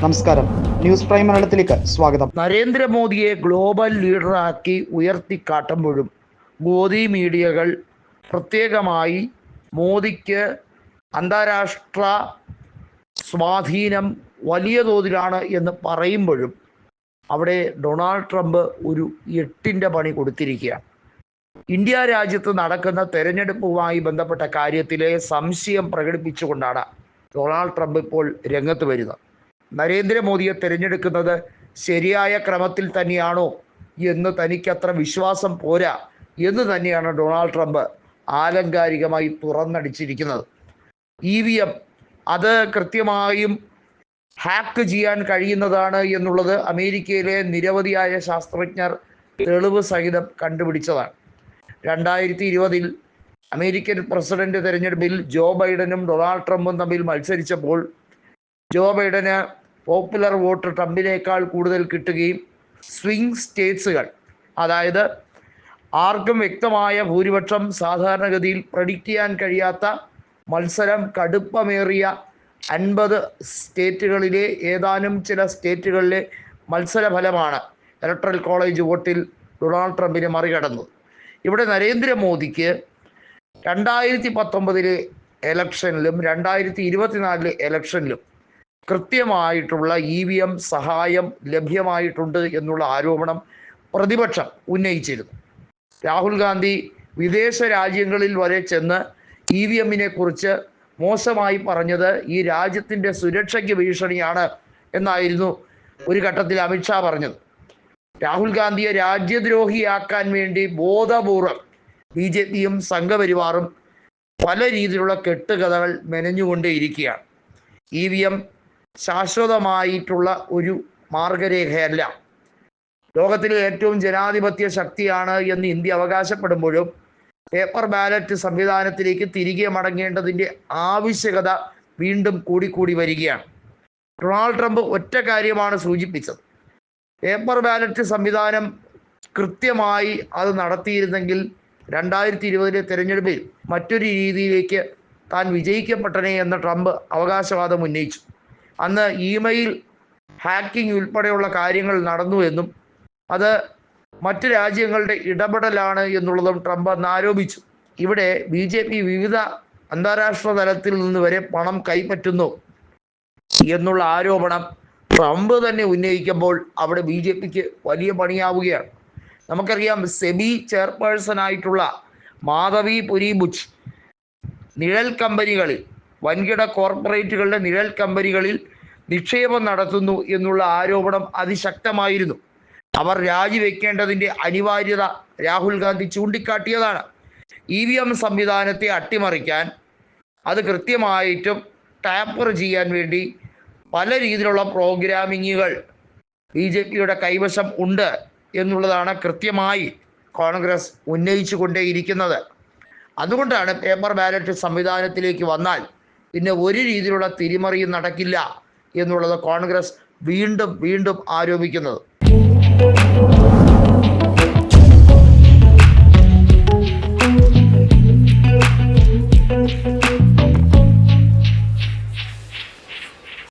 നമസ്കാരം. News prime മലയാളത്തിലേക്ക് സ്വാഗതം. നരേന്ദ്രമോദിയെ ഗ്ലോബൽ ലീഡറാക്കി ഉയർത്തിക്കാട്ടുമ്പോഴും മോദി മീഡിയകൾ പ്രത്യേകമായി മോദിക്ക് അന്താരാഷ്ട്ര സ്വാധീനം വലിയ തോതിലാണ് എന്ന് പറയുമ്പോഴും അവിടെ ഡൊണാൾഡ് ട്രംപ് ഒരു എട്ടിന്റെ പണി കൊടുത്തിരിക്കുകയാണ്. ഇന്ത്യ രാജ്യത്ത് നടക്കുന്ന തെരഞ്ഞെടുപ്പുമായി ബന്ധപ്പെട്ട കാര്യത്തിലെ സംശയം പ്രകടിപ്പിച്ചുകൊണ്ടാണ് ഡൊണാൾഡ് ട്രംപ് ഇപ്പോൾ രംഗത്ത് വരുന്നത്. നരേന്ദ്രമോദിയെ തിരഞ്ഞെടുക്കുന്നത് ശരിയായ ക്രമത്തിൽ തന്നെയാണോ എന്ന് തനിക്കത്ര വിശ്വാസം പോരാ എന്ന് തന്നെയാണ് ഡൊണാൾഡ് ട്രംപ് ആലങ്കാരികമായി തുറന്നടിച്ചിരിക്കുന്നത്. ഇ വി എം അത് കൃത്യമായും ഹാക്ക് ചെയ്യാൻ കഴിയുന്നതാണ് എന്നുള്ളത് അമേരിക്കയിലെ നിരവധിയായ ശാസ്ത്രജ്ഞർ തെളിവ് സഹിതം കണ്ടുപിടിച്ചതാണ്. രണ്ടായിരത്തി ഇരുപതിൽ അമേരിക്കൻ പ്രസിഡന്റ് തെരഞ്ഞെടുപ്പിൽ ജോ ബൈഡനും ഡൊണാൾഡ് ട്രംപും തമ്മിൽ മത്സരിച്ചപ്പോൾ ജോ ബൈഡന് പോപ്പുലർ വോട്ട് ട്രംപിനേക്കാൾ കൂടുതൽ കിട്ടുകയും സ്വിംഗ് സ്റ്റേറ്റ്സുകൾ അതായത് ആർക്കും വ്യക്തമായ ഭൂരിപക്ഷം സാധാരണഗതിയിൽ പ്രഡിക്റ്റ് ചെയ്യാൻ കഴിയാത്ത മത്സരം കടുപ്പമേറിയ അൻപത് സ്റ്റേറ്റുകളിലെ ഏതാനും ചില സ്റ്റേറ്റുകളിലെ മത്സരഫലമാണ് ഇലക്ട്രൽ കോളേജ് വോട്ടിൽ ഡൊണാൾഡ് ട്രംപിനെ മറികടന്നത്. ഇവിടെ നരേന്ദ്രമോദിക്ക് രണ്ടായിരത്തി പത്തൊമ്പതിലെ എലക്ഷനിലും രണ്ടായിരത്തി ഇരുപത്തിനാലിലെ എലക്ഷനിലും കൃത്യമായിട്ടുള്ള ഇ വി എം സഹായം ലഭ്യമായിട്ടുണ്ട് എന്നുള്ള ആരോപണം പ്രതിപക്ഷം ഉന്നയിച്ചിരുന്നു. രാഹുൽ ഗാന്ധി വിദേശ രാജ്യങ്ങളിൽ വരെ ചെന്ന് ഇ വി എമ്മിനെ കുറിച്ച് മോശമായി പറഞ്ഞത് ഈ രാജ്യത്തിന്റെ സുരക്ഷയ്ക്ക് ഭീഷണിയാണ് എന്നായിരുന്നു ഒരു ഘട്ടത്തിൽ അമിത്ഷാ പറഞ്ഞത്. രാഹുൽ ഗാന്ധിയെ രാജ്യദ്രോഹിയാക്കാൻ വേണ്ടി ബോധപൂർവം ബി ജെ പിയും സംഘപരിവാറും പല രീതിയിലുള്ള കെട്ടുകഥകൾ മെനഞ്ഞുകൊണ്ടേയിരിക്കുകയാണ്. ഇ വി എം ശാശ്വതമായിട്ടുള്ള ഒരു മാർഗരേഖയല്ല. ലോകത്തിലെ ഏറ്റവും ജനാധിപത്യ ശക്തിയാണ് എന്ന് ഇന്ത്യ അവകാശപ്പെടുമ്പോഴും പേപ്പർ ബാലറ്റ് സംവിധാനത്തിലേക്ക് തിരികെ മടങ്ങേണ്ടതിന്റെ ആവശ്യകത വീണ്ടും കൂടിക്കൂടി വരികയാണ്. ഡൊണാൾഡ് ട്രംപ് ഒറ്റ കാര്യമാണ് സൂചിപ്പിച്ചത്. പേപ്പർ ബാലറ്റ് സംവിധാനം കൃത്യമായി അത് നടത്തിയിരുന്നെങ്കിൽ രണ്ടായിരത്തി ഇരുപതിലെ തെരഞ്ഞെടുപ്പിൽ മറ്റൊരു രീതിയിലേക്ക് താൻ വിജയിക്കപ്പെട്ടനെ എന്ന് ട്രംപ് അവകാശവാദം ഉന്നയിച്ചു. അന്ന് ഇമെയിൽ ഹാക്കിംഗ് ഉൾപ്പെടെയുള്ള കാര്യങ്ങൾ നടന്നു എന്നും അത് മറ്റ് രാജ്യങ്ങളുടെ ഇടപെടലാണ് എന്നുള്ളതും ട്രംപ് അന്ന് ആരോപിച്ചു. ഇവിടെ ബി ജെ പി വിവിധ അന്താരാഷ്ട്ര തലത്തിൽ നിന്ന് വരെ പണം കൈപ്പറ്റുന്നു എന്നുള്ള ആരോപണം ട്രംപ് തന്നെ ഉന്നയിക്കുമ്പോൾ അവിടെ ബി ജെ പിക്ക് വലിയ പണിയാവുകയാണ്. നമുക്കറിയാം സെബി ചെയർപേഴ്സൺ ആയിട്ടുള്ള മാധവി പുരിബുച്ച് നിഴൽ കമ്പനികളിൽ വൻകിട കോർപ്പറേറ്റുകളുടെ നിഴൽ കമ്പനികളിൽ നിക്ഷേപം നടത്തുന്നു എന്നുള്ള ആരോപണം അതിശക്തമായിരുന്നു. അവർ രാജിവെക്കേണ്ടതിന്റെ അനിവാര്യത രാഹുൽ ഗാന്ധി ചൂണ്ടിക്കാട്ടിയതാണ്. ഇ വി എം സംവിധാനത്തെ അട്ടിമറിക്കാൻ അത് കൃത്യമായിട്ടും ടാപ്പർ ചെയ്യാൻ വേണ്ടി പല രീതിയിലുള്ള പ്രോഗ്രാമിങ്ങുകൾ ബി ജെ പിയുടെ കൈവശം ഉണ്ട് എന്നുള്ളതാണ് കൃത്യമായി കോൺഗ്രസ് ഉന്നയിച്ചു കൊണ്ടേയിരിക്കുന്നത് അതുകൊണ്ടാണ് പേപ്പർ ബാലറ്റ് സംവിധാനത്തിലേക്ക് വന്നാൽ പിന്നെ ഒരു രീതിയിലുള്ള തിരിമറിയും നടക്കില്ല എന്നുള്ളത് കോൺഗ്രസ് വീണ്ടും വീണ്ടും ആരോപിക്കുന്നത്.